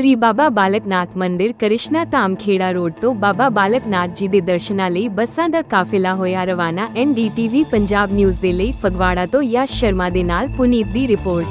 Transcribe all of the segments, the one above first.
ਸ੍ਰੀ ਬਾਬਾ ਬਾਲਕਨਾਥ ਮੰਦਿਰ ਕ੍ਰਿਸ਼ਨਾ ਧਾਮ ਖੇੜਾ ਰੋਡ ਤੋਂ ਬਾਬਾ ਬਾਲਕਨਾਥ ਜੀ ਦੇ ਦਰਸ਼ਨਾਂ ਲਈ ਬੱਸਾਂ ਦਾ ਕਾਫਿਲਾ ਹੋਇਆ ਰਵਾਨਾ ਐਨਡੀਟੀਵੀ ਪੰਜਾਬ ਨਿਊਜ਼ ਦੇ ਲਈ ਫਗਵਾੜਾ ਤੋਂ ਯਸ਼ ਸ਼ਰਮਾ ਦੇ ਨਾਲ ਪੁਨੀਤ ਦੀ ਰਿਪੋਰਟ।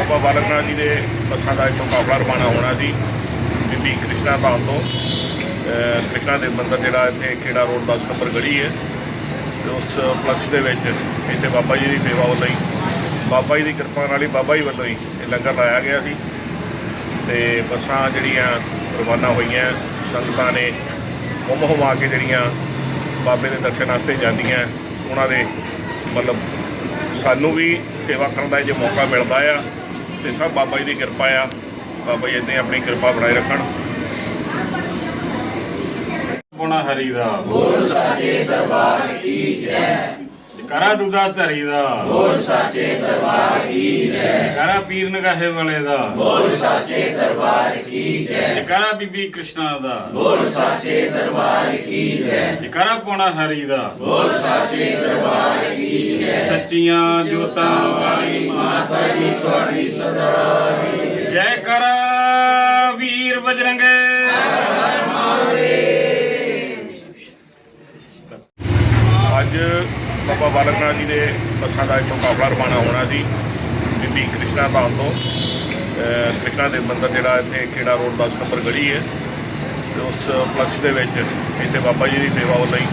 ਬਾਬਾ ਬਾਲਕਨਾਥ ਜੀ ਦੇ ਬੱਸਾਂ ਦਾ ਇੱਥੋਂ ਕਾਫਲਾ ਰਵਾਨਾ ਹੋਣਾ ਸੀ ਬੀਬੀ ਕ੍ਰਿਸ਼ਨਾ ਧਾਮ ਤੋਂ। ਕ੍ਰਿਸ਼ਨਾ ਦੇ ਮੰਦਰ ਜਿਹੜਾ ਇੱਥੇ ਖੇੜਾ ਰੋਡ 10 ਨੰਬਰ ਗਲੀ ਹੈ, ਤੇ ਉਸ ਪਲਕਸ ਦੇ ਵਿੱਚ ਇੱਥੇ ਬਾਬਾ ਜੀ ਦੀ ਸੇਵਾ ਵੱਲੋਂ ਹੀ, ਬਾਬਾ ਜੀ ਦੀ ਕਿਰਪਾ ਨਾਲ ਹੀ ਬਾਬਾ ਜੀ ਵੱਲੋਂ ਹੀ ਇਹ ਲੰਗਰ ਲਾਇਆ ਗਿਆ ਸੀ। ਤੇ ਬੱਸਾਂ ਜਿਹੜੀਆਂ ਰਵਾਨਾ ਹੋਈਆਂ, ਸੰਗਤਾਂ ਨੇ ਹੁਮ ਹੁਮਾ ਕੇ ਜਿਹੜੀਆਂ ਬਾਬੇ ਦੇ ਦਰਸ਼ਨ ਵਾਸਤੇ ਜਾਂਦੀਆਂ, ਉਹਨਾਂ ਦੇ ਮਤਲਬ ਸਾਨੂੰ ਵੀ ਸੇਵਾ ਕਰਨ ਦਾ ਜੇ ਮੌਕਾ ਮਿਲਦਾ ਆ ਤੇ ਸਭ ਬਾਬਾ ਜੀ ਦੀ ਕਿਰਪਾ ਆ। ਬਾਬਾ ਜੀ ਇੱਦਾਂ ਹੀ ਆਪਣੀ ਕਿਰਪਾ ਬਣਾਏ ਰੱਖਣ। ਪੁਣਾ ਹਰੀ ਦਾ। ਬੋਲ ਸਾਚੇ ਦਰਬਾਰ ਕੀ ਜੈ। ਕਰਾ ਦੁਦਾ ਧਰੀ ਦਾ। ਬੋਲ ਸਾਚੇ ਦਰਬਾਰ ਕੀ ਜੈ। ਕਰਾ ਪੀਰ ਨਗਾਹੇ ਵਾਲੇ ਦਾ। ਬੋਲ ਸਾਚੇ ਦਰਬਾਰ ਕੀ ਜੈ। ਕਰਾ ਬੀਬੀ ਕ੍ਰਿਸ਼ਨਾ ਦਾ। ਬੋਲ ਸਾਚੇ ਦਰਬਾਰ ਕੀ ਜੈ। ਕਰਾ ਪੁਣਾ ਹਰੀ ਦਾ। ਬੋਲ ਸਾਚੇ ਦਰਬਾਰ ਕੀ ਜੈ। ਸੱਚੀਆਂ ਜੋਤਾਂ ਵਾਲੀ ਮਾਤਾ ਜੀ ਤੁਹਾਡੀ ਅੱਜ ਬਾਬਾ ਬਾਲਕਨਾਥ ਜੀ ਦੇ ਬੱਸਾਂ ਦਾ ਇੱਥੋਂ ਕਾਫਲਾ ਰਵਾਨਾ ਹੋਣਾ ਸੀ, ਦਿੱਲੀ ਕ੍ਰਿਸ਼ਨਾ ਧਾਮ ਤੋਂ। ਕ੍ਰਿਸ਼ਨਾ ਦੇ ਮੰਦਰ ਜਿਹੜਾ ਇੱਥੇ ਖੇੜਾ ਰੋਡ 10 ਨੰਬਰ ਗਲੀ ਹੈ। ਤੇ ਉਸ ਪਲਕਸ ਦੇ ਵਿੱਚ ਇੱਥੇ ਬਾਬਾ ਜੀ ਦੀ ਸੇਵਾ ਵੱਲੋਂ ਹੀ,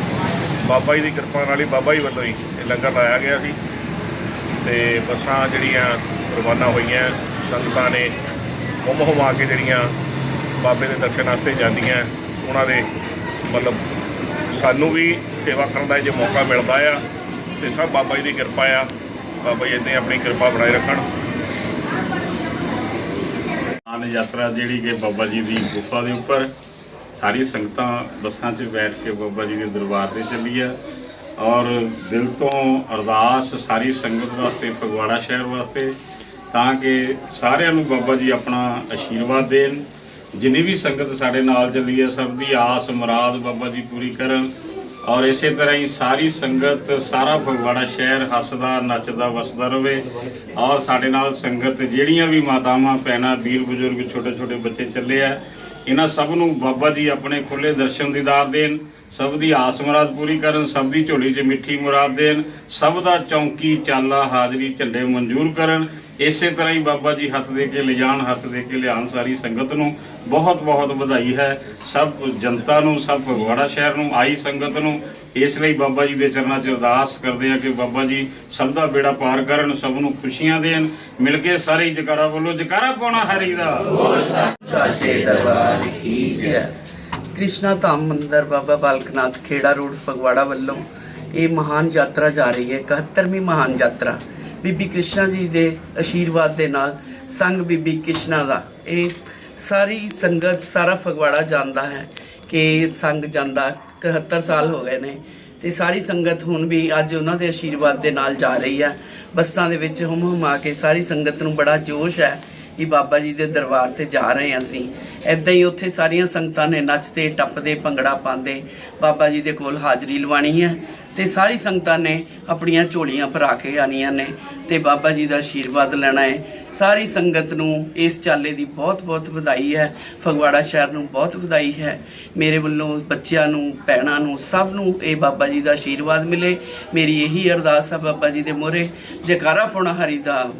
ਬਾਬਾ ਜੀ ਦੀ ਕਿਰਪਾ ਨਾਲ ਹੀ ਬਾਬਾ ਜੀ ਵੱਲੋਂ ਹੀ ਇਹ ਲੰਗਰ ਲਾਇਆ ਗਿਆ ਸੀ। ਤੇ ਬੱਸਾਂ ਜਿਹੜੀਆਂ ਰਵਾਨਾ ਹੋਈਆਂ, ਸੰਗਤਾਂ ਨੇ ਹੁਮ ਹੁਮਾ ਕੇ ਜਿਹੜੀਆਂ ਬਾਬੇ ਦੇ ਦਰਸ਼ਨ ਵਾਸਤੇ ਜਾਂਦੀਆਂ, ਉਹਨਾਂ ਦੇ ਮਤਲਬ ਸਾਨੂੰ ਵੀ ਸੇਵਾ ਕਰਨ ਦਾ ਜੇ ਮੌਕਾ ਮਿਲਦਾ ਆ, ਤੇ ਸਭ ਬਾਬਾ ਜੀ ਦੀ ਕਿਰਪਾ ਆ, ਬਾਬਾ ਜੀ ਇੱਦਾਂ ਆਪਣੀ ਕਿਰਪਾ ਬਣਾਈ ਰੱਖਣ। ਆਨ ਯਾਤਰਾ ਜਿਹੜੀ ਕਿ ਬਾਬਾ ਜੀ ਦੀ ਗੁਫਾ ਦੇ ਉੱਪਰ, ਸਾਰੀ ਸੰਗਤਾਂ ਬੱਸਾਂ 'ਚ ਬੈਠ ਕੇ ਬਾਬਾ ਜੀ ਦੇ ਦਰਬਾਰ ਤੇ ਚੱਲੀ ਆ। ਔਰ ਦਿਲ ਤੋਂ ਅਰਦਾਸ ਸਾਰੀ ਸੰਗਤ ਵਾਸਤੇ, ਫਗਵਾੜਾ ਸ਼ਹਿਰ ਵਾਸਤੇ, ਤਾਂ ਕਿ ਸਾਰਿਆਂ ਨੂੰ ਬਾਬਾ ਜੀ ਆਪਣਾ ਆਸ਼ੀਰਵਾਦ ਦੇਣ। ਜਿੰਨੀ ਵੀ ਸੰਗਤ ਸਾਡੇ ਨਾਲ ਚੱਲੀ ਹੈ, ਸਭ ਦੀ ਆਸ, ਮੁਰਾਦ ਬਾਬਾ ਜੀ ਪੂਰੀ ਕਰਨ। ਔਰ ਇਸੇ ਤਰ੍ਹਾਂ ਹੀ ਸਾਰੀ ਸੰਗਤ, ਸਾਰਾ ਫਗਵਾੜਾ ਸ਼ਹਿਰ ਹੱਸਦਾ, ਨੱਚਦਾ, ਵਸਦਾ ਰਵੇ ਔਰ ਸਾਡੇ ਨਾਲ ਸੰਗਤ, ਜਿਹੜੀਆਂ ਵੀ ਮਾਤਾਵਾਂ, ਭੈਣਾਂ, ਵੀਰ, ਬਜ਼ੁਰਗ ਛੋਟੇ ਛੋਟੇ ਬੱਚੇ ਚੱਲੇ ਆ ਇਹਨਾਂ ਸਭ ਨੂੰ ਬਾਬਾ ਜੀ ਆਪਣੇ ਖੁੱਲੇ ਦਰਸ਼ਨ ਦੀਦਾਰ ਦੇਣ, ਸਭ ਦੀ ਆਸ ਮੁਰਾਦ ਪੂਰੀ ਕਰਨ, ਸਭ ਦੀ ਝੋਲੀ 'ਚ ਮਿੱਠੀ ਮੁਰਾਦ ਦੇਣ, ਸਭ ਦਾ ਚੌਂਕੀ ਚਾਲਾ ਹਾਜ਼ਰੀ ਝੰਡੇ ਮਨਜ਼ੂਰ ਕਰਨ। ਇਸੇ ਤਰ੍ਹਾਂ ਹੀ ਬਾਬਾ ਜੀ ਹੱਥ ਦੇ ਕੇ ਲਿਜਾਣ, ਹੱਥ ਦੇ ਕੇ ਲਿਆਉਣ ਸਾਰੀ ਸੰਗਤ ਨੂੰ ਬਹੁਤ ਬਹੁਤ ਵਧਾਈ ਹੈ। ਸਭ ਜਨਤਾ ਨੂੰ, ਸਭ ਫਗਵਾੜਾ ਸ਼ਹਿਰ ਨੂੰ, ਆਈ ਸੰਗਤ ਨੂੰ ਇਸ ਲਈ ਬਾਬਾ ਜੀ ਦੇ ਚਰਨਾਂ 'ਚ ਅਰਦਾਸ ਕਰਦੇ ਆ ਕਿ ਬਾਬਾ ਜੀ ਸਭ ਦਾ ਬੇੜਾ ਪਾਰ ਕਰਨ, ਸਭ ਨੂੰ ਖੁਸ਼ੀਆਂ ਦੇਣ। ਮਿਲ ਕੇ ਸਾਰੇ ਜਕਾਰਾ ਬੋਲੋ ਜਕਾਰਾ ਪਾਉਣਾ ਹਰੀ ਦਾ। ਸਾਚੇ ਦਰਬਾਰ ਕੀ ਜੈ। ਕ੍ਰਿਸ਼ਨਾ ਧਾਮ ਮੰਦਰ ਬਾਬਾ ਬਾਲਕਨਾਥ ਖੇੜਾ ਰੋਡ ਫਗਵਾੜਾ ਵੱਲੋਂ ਇਹ ਮਹਾਨ ਯਾਤਰਾ ਜਾ ਰਹੀ ਹੈ 71ਵੀਂ ਮਹਾਨ ਯਾਤਰਾ। ਬੀਬੀ ਕ੍ਰਿਸ਼ਨਾ ਜੀ ਦੇ ਆਸ਼ੀਰਵਾਦ ਦੇ ਨਾਲ ਸੰਗ ਬੀਬੀ ਕ੍ਰਿਸ਼ਨਾ ਦਾ ਇਹ ਸਾਰੀ ਸੰਗਤ, ਸਾਰਾ ਫਗਵਾੜਾ ਜਾਂਦਾ ਹੈ ਕਿ ਸੰਗ ਜਾਂਦਾ 71 ਸਾਲ ਹੋ ਗਏ ਨੇ ਤੇ ਸਾਰੀ ਸੰਗਤ ਹੁਣ ਵੀ ਅੱਜ ਉਹਨਾਂ ਦੇ ਆਸ਼ੀਰਵਾਦ ਦੇ ਨਾਲ ਜਾ ਰਹੀ ਹੈ। ਬੱਸਾਂ ਦੇ ਵਿੱਚ ਹੁਮ ਹੁਮਾ ਕੇ ਸਾਰੀ ਸੰਗਤ ਨੂੰ ਬੜਾ ਜੋਸ਼ ਹੈ ਕਿ ਬਾਬਾ ਜੀ ਦੇ ਦਰਬਾਰ ਤੇ ਜਾ ਰਹੇ ਹਾਂ ਅਸੀਂ। ਐਦਾਂ ਹੀ ਉੱਥੇ ਸਾਰੀਆਂ ਸੰਗਤਾਂ ਨੇ ਨੱਚਦੇ ਟੱਪਦੇ, ਭੰਗੜਾ ਪਾਉਂਦੇ, ਬਾਬਾ ਜੀ ਦੇ ਕੋਲ ਹਾਜ਼ਰੀ ਲਵਾਣੀ ਹੈ ਤੇ ਸਾਰੀ ਸੰਗਤਾਂ ਨੇ ਆਪਣੀਆਂ ਝੋਲੀਆਂ ਭਰਾ ਕੇ ਆਣੀਆਂ ਨੇ ਤੇ ਬਾਬਾ ਜੀ ਦਾ ਆਸ਼ੀਰਵਾਦ ਲੈਣਾ ਹੈ। ਸਾਰੀ ਸੰਗਤ ਨੂੰ ਇਸ ਚਾਲੇ ਦੀ ਬਹੁਤ-ਬਹੁਤ ਵਧਾਈ ਹੈ। ਫਗਵਾੜਾ ਸ਼ਹਿਰ ਨੂੰ ਬਹੁਤ ਵਧਾਈ ਹੈ। ਮੇਰੇ ਵੱਲੋਂ ਬੱਚਿਆਂ ਨੂੰ, ਭੈਣਾਂ ਨੂੰ, ਸਭ ਨੂੰ ਇਹ ਬਾਬਾ ਜੀ ਦਾ ਆਸ਼ੀਰਵਾਦ ਮਿਲੇ। ਮੇਰੀ ਇਹੀ ਅਰਦਾਸ ਹੈ ਬਾਬਾ ਜੀ ਦੇ ਮੋਹਰੇ। ਜੈਕਾਰਾ ਪੁਣਾ ਹਰੀ ਦਾ।